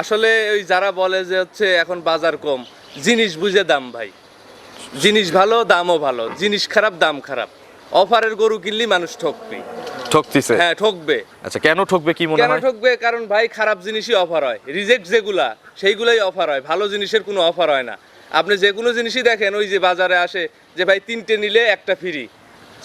আসলে ওই যারা বলে যে হচ্ছে এখন বাজার কম জিনিস বুঝে দাম ভাই। জিনিস ভালো দামও ভালো। জিনিস খারাপ দাম খারাপ। অফারের গরু কিনলি মানুষ ঠকবে। ঠকতিছে? হ্যাঁ ঠকবে। আচ্ছা কেন ঠকবে কি মনে হয়? কেন ঠকবে? কারণ ভাই খারাপ জিনিসই অফার হয়। রিজেক্ট যেগুলা সেইগুলাই অফার হয়। ভালো জিনিসের কোনো অফার হয় না। আপনি যে কোনো জিনিসই দেখেন ওই যে বাজারে আসে যে ভাই তিনটে নিলে একটা ফ্রি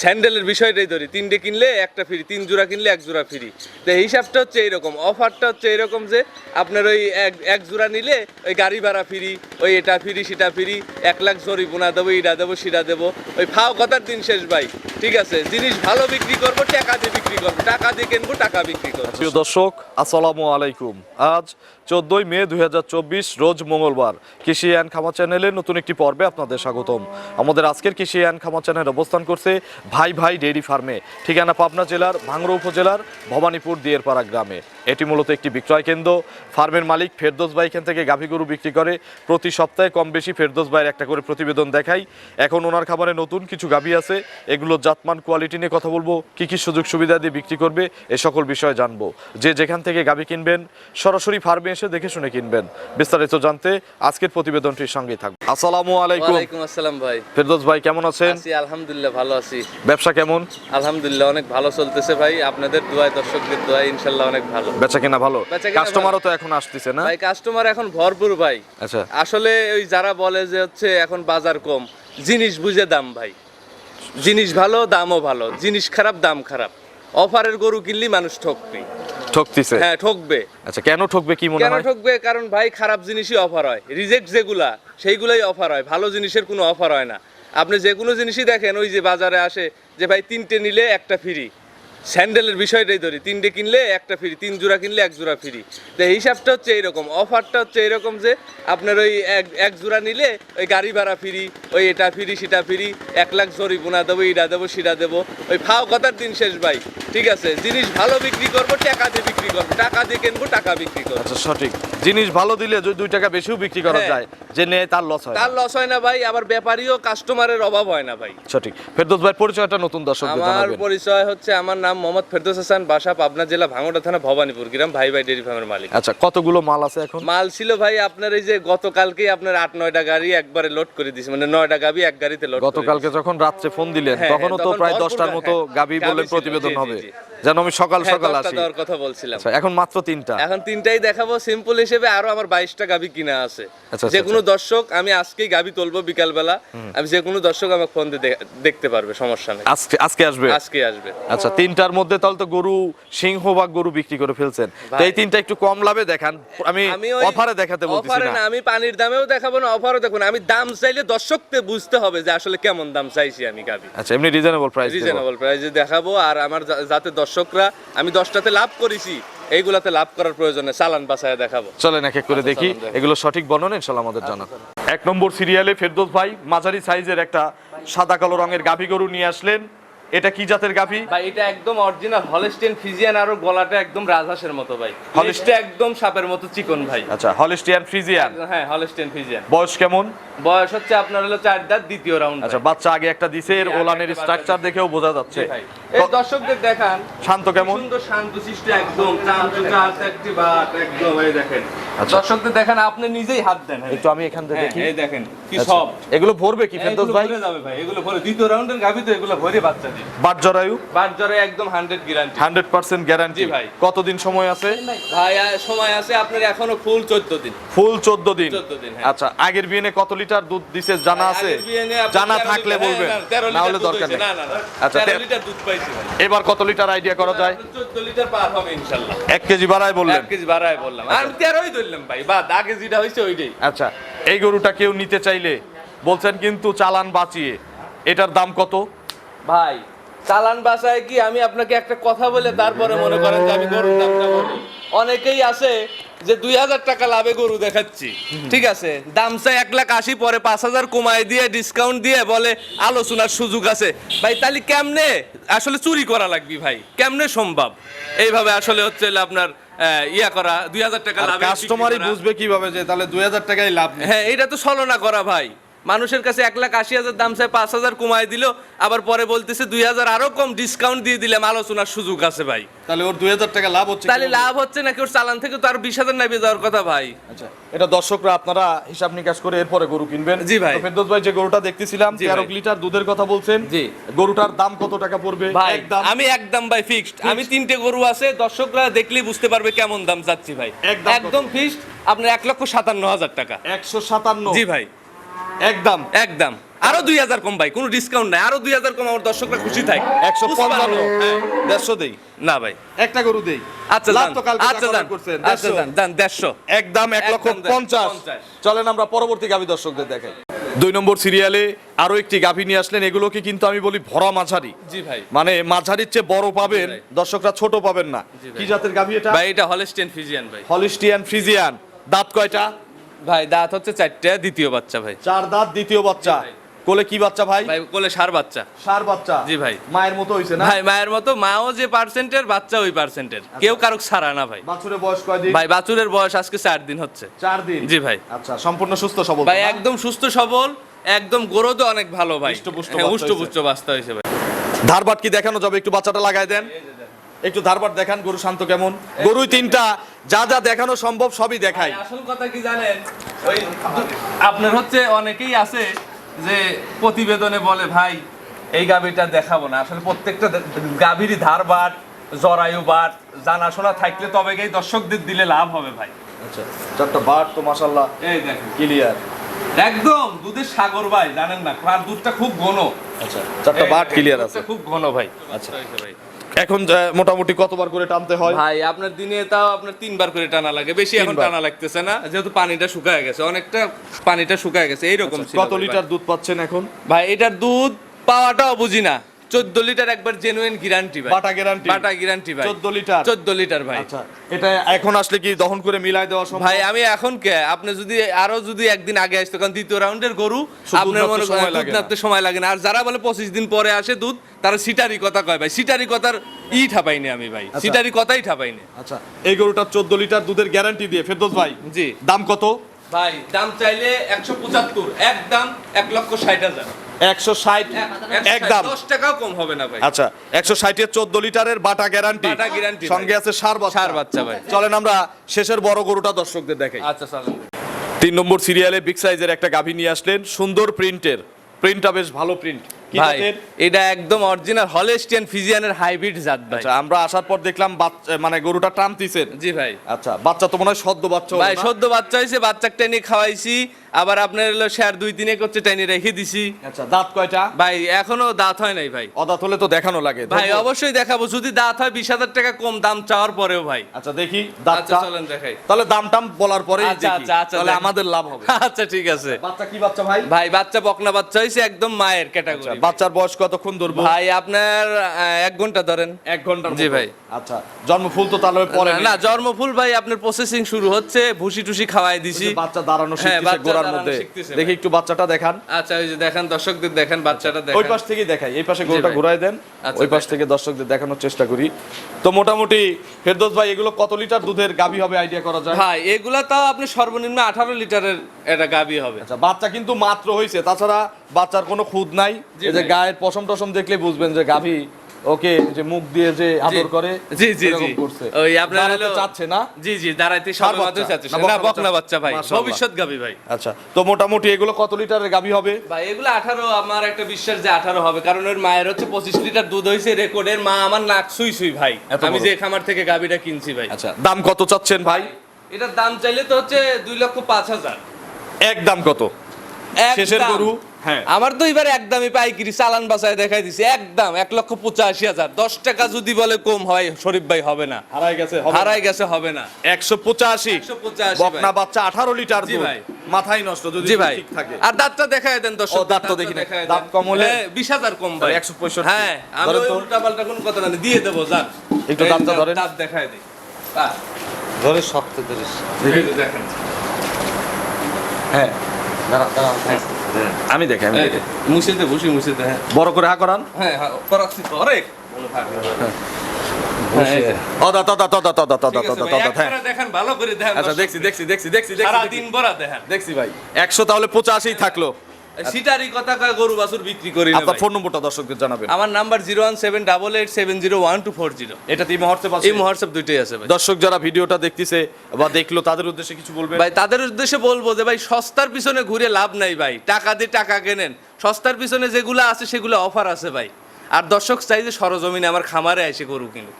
স্যান্ডেলের বিষয়টাই ধরি, তিনটে কিনলে একটা ফ্রি তিন জোড়া কিনলে এক জোড়া ফ্রি তো হিসাবটা হচ্ছে এইরকম অফারটা হচ্ছে এরকম যে, আপনার ওই এক এক জোড়া নিলে ওই গাড়ি ভাড়া ফ্রি ওই এটা ফ্রি সেটা ফ্রি এক লাখ জরি বোনা দেবো ইটা দেবো, সেটা দেবো। ওই ফাও কথার দিন শেষ ভাই, ঠিক আছে? জিনিস ভালো বিক্রি করব, টাকা দিয়ে বিক্রি করব। টাকা দিয়ে কিনবো, টাকা বিক্রি করব। প্রিয় দর্শক, আসসালামু আলাইকুম। আজ চোদ্দই মে দুই হাজার চব্বিশ, রোজ মঙ্গলবার। কৃষি অ্যান্ড খামা চ্যানেলের নতুন একটি পর্বে আপনাদের স্বাগতম। আমাদের আজকের কৃষি অ্যান্ড খামা চ্যানেল অবস্থান করছে ভাই ভাই ডেইরি ফার্মে, ঠিকানা পাবনা জেলার ভাঙড়া উপজেলার ভবানীপুর দিয়েরপাড়া গ্রামে। এটি মূলত একটি বিক্রয় কেন্দ্র। ফার্মের মালিক ফেরদোস ভাই এখান থেকে গাভী গরু বিক্রি করে। প্রতি সপ্তাহে কম বেশি ফেরদোস ভাইয়ের একটা করে প্রতিবেদন দেখাই। এখন ওনার খাবারে নতুন কিছু গাভী আছে। এগুলো জাতমান, কোয়ালিটি নিয়ে কথা বলব। কি কি সুযোগ সুবিধা দিয়ে বিক্রি করবে, এ সকল বিষয়ে জানব। যে যেখান থেকে গাভী কিনবেন, সরাসরি ফার্মে এসে দেখে শুনে কিনবেন। বিস্তারিত জানতে আজকের প্রতিবেদনটির সঙ্গে থাকবে আসসালামু আলাইকুম। ওয়ালাইকুম আসসালাম ভাই। ফেরদোস ভাই কেমন আছেন? আছি আলহামদুলিল্লাহ ভালো আছি। ব্যবসা কেমন? আলহামদুলিল্লাহ অনেক ভালো চলতেছে ভাই। আপনাদের দোয়ায় দর্শকদের দোয়ায় ইনশাল্লাহ অনেক ভালো। বেচা কেনা ভালো? কাস্টমারও তো এখন আসতেছে না? ভাই কাস্টমার এখন ভরপুর ভাই। আচ্ছা। আসলে ওই যারা বলে যে হচ্ছে এখন বাজার কম জিনিস বুঝে দাম ভাই। জিনিস ভালো দামও ভালো। জিনিস খারাপ দাম খারাপ। অফারের গরু কিনলি মানুষ ঠকবে। ঠকতিছে? হ্যাঁ ঠকবে। আচ্ছা কেন ঠকবে কি মনে কেন হয়? ঠকবে? কারণ ভাই খারাপ জিনিসই অফার হয়। রিজেক্ট যেগুলা সেইগুলাই অফার হয়। ভালো জিনিসের কোনো অফার হয় না। আপনি যে কোনো জিনিসই দেখেন ওই যে বাজারে আসে যে ভাই তিনটে নিলে একটা ফ্রি স্যান্ডেলের বিষয়টাই ধরি তিনটে কিনলে একটা ফ্রি তিন জোড়া কিনলে এক জোড়া ফ্রি তো হিসাবটা হচ্ছে এইরকম। অফারটা হচ্ছে এরকম যে আপনার ওই এক এক জোড়া নিলে ওই গাড়ি ভাড়া ফ্রি ওই এটা ফ্রি সেটা ফ্রি এক লাখ জরি বোনা দেবো ইটা দেবো সেটা দেবো। ওই ফাও কথার দিন শেষ ভাই ঠিক আছে? জিনিস ভালো বিক্রি করব টাকা দিয়ে বিক্রি করব। টাকা দিয়ে কিনবো টাকা বিক্রি করব। আচ্ছা সঠিক। জিনিস ভালো দিলে যদি দুই টাকা বেশিও বিক্রি করা হ্যাঁ। যায় যে নেয় তার লস হয় তার লস হয় না ভাই আবার ব্যাপারীও কাস্টমারের অভাব হয় না ভাই। সঠিক। ফেরদৌস ভাই পরিচয়টা নতুন দর্শকদের আমার পরিচয় হচ্ছে আমার নাম মোহাম্মদ ফেরদৌস হাসান বাসা পাবনা জেলা ভাঙড়া থানা ভবানীপুর গ্রাম ভাই ভাই ডেরি ফার্মের মালিক। আচ্ছা কতগুলো মাল আছে এখন? মাল ছিল ভাই আপনার এই যে গতকালকেই আপনার আট নয়টা গাড়ি একবারে লোড করে দিয়েছে। মানে নয়টা গাবি এক গাড়িতে লোড গতকালকে যখন রাত্রে ফোন দিলেন হ্যাঁ, তখনও তো প্রায় দশটার মতো হ্যাঁ, গাবি গাভী বললেন প্রতিবেদন হবে। যেন আমি সকাল হ্যাঁ, সকাল আসি। দেওয়ার কথা বলছিলাম। আচ্ছা এখন মাত্র তিনটা। এখন তিনটাই দেখাবো। সিম্পল হিসেবে আরও আমার বাইশটা গাবি কিনা আছে। আচ্ছা, যে কোনো দর্শক আমি আজকেই গাবি তুলবো বিকালবেলা। আমি যে কোনো দর্শক আমাকে ফোন দিয়ে দেখতে পারবে সমস্যা নেই। আজকে আজকে আসবে? আজকে আসবে। আচ্ছা তিনটার মধ্যে তাহলে তো গরু সিংহ বা গরু বিক্রি করে ফেলছেন। এই তিনটা একটু কম লাভে দেখান। আমি অফারে দেখাতে বলতেছি অফারে না। না আমি পানির দামেও দেখাবো না অফারও দেখুন আমি দাম চাইলে দর্শককে বুঝতে হবে যে আসলে কেমন দাম চাইছি আমি গাবি। আচ্ছা এমনি রিজনেবল প্রাইস রিজনেবল প্রাইসে দেখাবো আর আমার যাতে দর্শকরা আমি দশটাতে লাভ করেছি এইগুলাতে লাভ করার প্রয়োজনে চালান বাসায় দেখাবো। চলেন এক এক করে আচ্ছা, দেখি এগুলো সঠিক বর্ণনা ইনশাল্লাহ আমাদের জানা। এক নম্বর সিরিয়ালে ফেরদোস ভাই মাঝারি সাইজের একটা সাদা কালো রঙের গাভী গরু নিয়ে আসলেন। এটা কি জাতের গাভী? ভাই এটা একদম অরিজিনাল হলস্টেন ফিজিয়ান আর গলাটা একদম রাজহাঁসের মতো ভাই। Holstein- একদম সাপের মতো চিকন ভাই। আচ্ছা হলিস্টিয়ান ফ্রিজিয়ান হ্যাঁ হলস্টেন ফিজিয়ান বয়স কেমন? বয়স হচ্ছে আপনার হলো চার দাঁত দ্বিতীয় রাউন্ড আচ্ছা বাচ্চা আগে একটা দিছে এর ওলানের স্ট্রাকচার দেখেও বোঝা যাচ্ছে। এই দর্শকদের দেখান। শান্ত কেমন? সুন্দর শান্ত শিষ্ট একদম চামচুকা একটি বাট একদম এই দেখেন। আচ্ছা। দর্শকদের দেখেন আপনি নিজেই হাত দেন হ্যাঁ। একটু আমি এখান থেকে হ্যাঁ, দেখি। এই দেখেন কি আচ্ছা, সব এগুলো ভরবে কি ফেরদৌস ভাই? ভরে যাবে ভাই এগুলো ভরে। দ্বিতীয় রাউন্ডের গাভি তো এগুলো ভরে বাচ্চা দিবে বাট জরায়ু বাট জ্বরে একদম hundred guarantee hundred percent guarantee জি ভাই। কতদিন সময় আছে ভাই সময় আছে আপনার এখনও ফুল চোদ্দ দিন ফুল চোদ্দ দিন 14 দিন, হ্যাঁ। আচ্ছা আগের বিয়েনে কত লিটার দুধ দিছে জানা আছে জানা থাকলে বলবেন হ্যাঁ, না, হলে দরকার নেই। আচ্ছা, 13 লিটার দুধ পাইছি ভাই। এবার কত লিটার আইডিয়া করা যায় 14 লিটার পার হবে ইনশাল্লাহ। এক কেজি বাড়ায় বললেন এক কেজি বাড়ায় বললাম। আর আমি 13 ই ধরলাম ভাই। বাদ, আগে যেটা হয়েছে ওইটাই। আচ্ছা এই গরুটা কেউ নিতে চাইলে বলছেন কিন্তু চালান বাঁচিয়ে এটার দাম কত ভাই, চালান বাসায় কি আমি আপনাকে একটা কথা বলে তারপরে মনে করেন যে আমি গরুর দামটা বলি অনেকেই আছে যে দুই হাজার টাকা লাভে গরু দেখাচ্ছি। ঠিক আছে? দাম চাই এক লাখ আশি পরে পাঁচ হাজার কমায় দিয়ে ডিসকাউন্ট দিয়ে বলে আলোচনার সুযোগ আছে। ভাই তাহলে কেমনে আসলে চুরি করা লাগবে ভাই? কেমনে সম্ভব? এইভাবে আসলে হচ্ছে আপনার ইয়া করা দুই হাজার টাকা লাভে কাস্টমারই বুঝবে কীভাবে যে তাহলে দুই হাজার টাকাই লাভ হ্যাঁ এটা তো ছলনা করা ভাই। মানুষের কাছে এক লাখ আশি হাজার দাম চাই পাঁচ হাজার কমায় দিল আবার পরে বলতেছে দুই হাজার আরও কম ডিসকাউন্ট দিয়ে দিলাম আলোচনার সুযোগ আছে ভাই। তাহলে ওর দুই হাজার টাকা লাভ হচ্ছে তাহলে লাভ হচ্ছে নাকি? ওর চালান থেকে তো আর বিশ হাজার নামিয়ে যাওয়ার কথা ভাই। আচ্ছা এটা দর্শকরা আপনারা হিসাব নিকাশ করে এরপরে গরু কিনবেন। জি ভাই। ফেরদৌস ভাই যে গরুটা দেখতেছিলাম জি তেরো ভাই। লিটার দুধের কথা বলছেন জি। গরুটার দাম কত টাকা পড়বে? ভাই একদম আমি একদম ভাই ফিক্সড আমি তিনটে গরু আছে দর্শকরা দেখলেই বুঝতে পারবে কেমন দাম যাচ্ছি ভাই। একদম কত? একদম ফিক্সড আপনার এক লক্ষ সাতান্ন হাজার টাকা। একশো সাতান্ন। জি ভাই। একদম। একদম। আরও দুই হাজার কম ভাই কোনো ডিসকাউন্ট নাই। আরও দুই হাজার কম আমার দর্শকরা খুশি থাক। একশো পঞ্চান্ন। হ্যাঁ। দেড়শো দেই। না ভাই। একটা গরু দেই। আচ্ছা আচ্ছা আচ্ছা দেড়শো। যান যান দেড়শো। একদম এক লক্ষ পঞ্চাশ। চলেন আমরা পরবর্তী গাভী দর্শকদের দেখাই। দুই নম্বর সিরিয়ালে আরও একটি গাভী নিয়ে আসলেন। এগুলোকে কিন্তু আমি বলি ভরা মাঝারি। জি ভাই। মানে মাঝারির চেয়ে বড় পাবেন দর্শকরা ছোট পাবেন না। কি জাতের গাভী এটা? ভাই এটা হলস্টেন ফিজিয়ান ভাই। হলিস্টিয়ান ফ্রিজিয়ান দাঁত কয়টা? ভাই দাঁত হচ্ছে চারটে দ্বিতীয় বাচ্চা ভাই। চার দাঁত দ্বিতীয় বাচ্চা। কোলে কি বাচ্চা ভাই? ভাই কোলে সার বাচ্চা। সার বাচ্চা। জি ভাই। মায়ের মতো হইছে না? ভাই মায়ের মতো মাও যে পার্সেন্টের বাচ্চা ওই পার্সেন্টের। কেউ কারও ছাড়া না ভাই। বাছুরের বয়স কয়দিন ভাই বাছুরের বয়স আজকে চার দিন হচ্ছে। চার দিন? জি ভাই। আচ্ছা সম্পূর্ণ সুস্থ সবল ভাই একদম সুস্থ সবল একদম গ্রোথ অনেক ভালো ভাই। হৃষ্টপুষ্ট হ্যাঁ, বাচ্চা হয়েছে ভাই। ধারবাট কি দেখানো যাবে? একটু বাচ্চাটা লাগাই দেন। একটু ধারবাট দেখান গরু শান্ত কেমন? গরুই তিনটা যা যা দেখানো সম্ভব সবই দেখাই। আসল কথা কি জানেন? ওই আপনার হচ্ছে অনেকেই আছে যে প্রতিবেদনে বলে ভাই এই গাভীটা দেখাবো না। আসলে প্রত্যেকটা গাভীরই ধার বাট জরায়ু বাট জানাশোনা থাকলে তবে গিয়ে দর্শকদের দিলে লাভ হবে ভাই। আচ্ছা চারটা বাট তো মাশাল্লাহ এই দেখেন। ক্লিয়ার। একদম দুধের সাগর ভাই জানেন না? আর দুধটা খুব ঘন। আচ্ছা চারটা বাট ক্লিয়ার আছে। খুব ঘন ভাই। আচ্ছা। ভাই। এখন মোটামুটি কতবার করে টানতে হয়? ভাই আপনার দিনে তাও আপনার তিনবার করে টানা লাগে। বেশি এখন টানা লাগতেছে না যেহেতু পানিটা শুকায় গেছে। অনেকটা পানিটা শুকায় গেছে এইরকম ছিল কত লিটার দুধ পাচ্ছেন এখন? ভাই এটার দুধ পাওয়াটাও বুঝি না। চোদ্দ লিটার একবার জেনুইন গ্যারান্টি ভাই। বাটা গ্যারান্টি বাটা গ্যারান্টি ভাই। 14 লিটার? চোদ্দ লিটার ভাই। আচ্ছা এটা এখন আসলে কি দহন করে মিলাই দেওয়া সম্ভব? ভাই আমি এখন কে? আপনি যদি আরও যদি একদিন আগে আসতো কারণ দ্বিতীয় রাউন্ডের গরু আপনার মনে করেন দুধ সময় লাগে না। আর যারা বলে পঁচিশ দিন পরে আসে দুধ তারা সিটারি কথা কয় ভাই। সিটারি কথার ই ঠাপাইনি আমি ভাই। আচ্ছা। সিটারি কথাই ঠাপাইনি। আচ্ছা এই গরুটার চোদ্দ লিটার দুধের গ্যারান্টি দিয়ে ফেরদোস ভাই জি। দাম কত? ভাই দাম চাইলে একশো পঁচাত্তর এক দাম এক লক্ষ ষাট হাজার। একশো ষাট একদম। দশ টাকাও কম হবে না ভাই। আচ্ছা একশো ষাটের চোদ্দ লিটারের বাটা গ্যারান্টি বাটা সঙ্গে আছে সার বাচ্চা। বাচ্চা ভাই। চলেন আমরা শেষের বড় গরুটা দর্শকদের দেখাই। আচ্ছা তিন নম্বর সিরিয়ালে বিগ সাইজের একটা গাভী নিয়ে আসলেন। সুন্দর প্রিন্টের প্রিন্টটা বেশ ভালো প্রিন্ট ভাই এটা একদম অরিজিনাল হলেস্টিয়ান ফিজিয়ানের হাইব্রিড জাত ভাই। আচ্ছা আমরা আসার পর দেখলাম বাচ্চা মানে গরুটা টানতিছেন। জি ভাই। আচ্ছা বাচ্চা তো মনে হয় সদ্য বাচ্চা ভাই সদ্য বাচ্চা বাচ্চাকে টেনে খাওয়াইছি আবার আপনার হলো শেয়ার দুই দিনে করছে টেনে রেখে দিছি। আচ্ছা দাঁত কয়টা? ভাই এখনও দাঁত হয় নাই ভাই। অদাঁত হলে তো দেখানো লাগে। ভাই অবশ্যই দেখাবো যদি দাঁত হয় বিশ হাজার টাকা কম দাম চাওয়ার পরেও ভাই। আচ্ছা দেখি আচ্ছা দাঁতটা চলেন দেখাই। তাহলে দাম টাম বলার পরে আচ্ছা, আচ্ছা, আচ্ছা, তাহলে আমাদের লাভ হবে। আচ্ছা ঠিক আছে। বাচ্চা কি বাচ্চা ভাই? ভাই বাচ্চা বকনা বাচ্চা হয়েছে একদম মায়ের আচ্ছা, ক্যাটাগরি বাচ্চার বয়স কতক্ষণ ধরবো? ভাই আপনার এক ঘণ্টা ধরেন। এক ঘণ্টার জি ভাই। আচ্ছা জন্ম ফুল তো তাহলে পরে না, না জন্মফুল ভাই আপনার প্রসেসিং শুরু হচ্ছে ভুসি টুসি খাওয়াই দিছি। বাচ্চা দাঁড়ানো হ্যাঁ, শিখতেছে গোড়ার মধ্যে। দেখি একটু বাচ্চাটা দেখান। আচ্ছা ওই যে দেখেন দর্শকদের দেখেন বাচ্চাটা ওই পাশ থেকে দেখাই এই পাশে গরুটা ভাই। ঘুরাই দেন আচ্ছা, ওই পাশ থেকে দর্শকদের দেখানোর চেষ্টা করি। তো মোটামুটি ফেরদৌস ভাই এগুলো কত লিটার দুধের গাভী হবে? আইডিয়া করা যায়? ভাই এগুলা তাও আপনি সর্বনিম্ন আঠারো লিটারের এটা গাবি হবে। আচ্ছা বাচ্চা কিন্তু মাত্র হয়েছে তাছাড়া বাচ্চার কোনো খুদ নাই। যে গায়ের পশম টসম দেখলে বুঝবেন যে গাভী ওকে যে মুখ দিয়ে যে আদর করে জি জি জি। করছে। ওই আপনার হলো চাচ্ছে না? জি জি দাঁড়াইতে সবে চাচ্ছে। না, বকনা বাচ্চা? ভাই। ভবিষ্যৎ গাবি ভাই। আচ্ছা। তো মোটামুটি এগুলো কত লিটারের গাভী হবে? ভাই এগুলো আঠারো আমার একটা বিশ্বাস যে আঠারো হবে। কারণ ওর মায়ের হচ্ছে পঁচিশ লিটার দুধ হইছে রেকর্ডের মা আমার নাক সুই সুই ভাই। আমি যে খামার থেকে গাবিটা কিনছি ভাই। আচ্ছা দাম কত চাচ্ছেন ভাই? এটার দাম চাইলে তো হচ্ছে দুই লক্ষ পাঁচ হাজার। এক দাম কত? শেষের গরু? আমার তো এবার একদমই পাইকারি চালান বাসায় দেখাই দিছি একদম এক লক্ষ পঁচাশি হাজার। দশ টাকা যদি বলে কম হয় শরীফ ভাই হবে না। হারাই গেছে হারাই গেছে হবে না। একশো পঁচাশি। 185 বকনা। বাচ্চা আঠারো লিটার জি ভাই। মাথাই নষ্ট যদি জি ভাই। থাকে। আর দাঁতটা দেখায় দেন ও, দাঁত তো দেখি না। দাঁত কম হলে? বিশ হাজার কম ভাই। তাহলে 165 হ্যাঁ আমি ওই উল্টা পাল্টা কোনো কথা না দিয়ে দেবো যান। একটু দাঁতটা যে ধরেন। দাঁত দেখায় দিই। ধরে শক্ত যে দেখেন। হ্যাঁ দাঁড়া দাঁড়া আমি দেখি আমি দেখি। যে, মুছে দে বসে মুছে দে হ্যাঁ। বড় করে হা করান। হ্যাঁ হ্যাঁ করাচ্ছি তো অনেক। হ্যাঁ, হ্যাঁ দেখছি দেখছি দেখছি দেখছি দেখছি। ভাই। একশো তাহলে পঁচাশি থাকল। সিটারি কথা কয় গরু বাছুর বিক্রি করি না আপনার ফোন নম্বরটা দর্শকদের জানাবেন। আমার number zero one seven double eight seven zero one two four zero. এটা এই মুহূর্তে এই হোয়াটসঅ্যাপ দুইটাই আছে ভাই। দর্শক যারা ভিডিওটা দেখতেছে বা দেখল তাদের উদ্দেশ্যে কিছু বলবেন? ভাই তাদের উদ্দেশ্যে বলব যে ভাই সস্তার পিছনে ঘুরে লাভ নাই ভাই। টাকা দিয়ে টাকা কেনেন। সস্তার পিছনে যেগুলো আছে সেগুলো অফার আছে ভাই। আর দর্শক চাই যে সরজমিনে আমার খামারে এসে গরু কিনো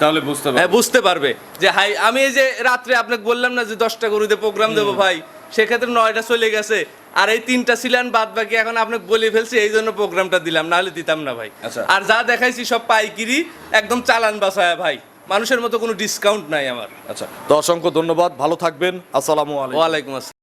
তাহলে বুঝতে পারবেন হ্যাঁ বুঝতে পারবে। যে হাই আমি এই যে রাত্রে আপনাকে বললাম না যে দশটা গরুতে প্রোগ্রাম দেবো ভাই সেক্ষেত্রে নয়টা চলে গেছে। আর এই তিনটা ছিলেন বাদ বাকি এখন আপনাকে বলে ফেলছি এই জন্য প্রোগ্রামটা দিলাম নাহলে দিতাম না ভাই। আচ্ছা। আর যা দেখাইছি সব পাইকিরি একদম চালান বাসায় ভাই। মানুষের মতো কোনো ডিসকাউন্ট নাই আমার। আচ্ছা তো অসংখ্য ধন্যবাদ ভালো থাকবেন আসসালামু আলাইকুম। ওয়ালাইকুম আসসালাম।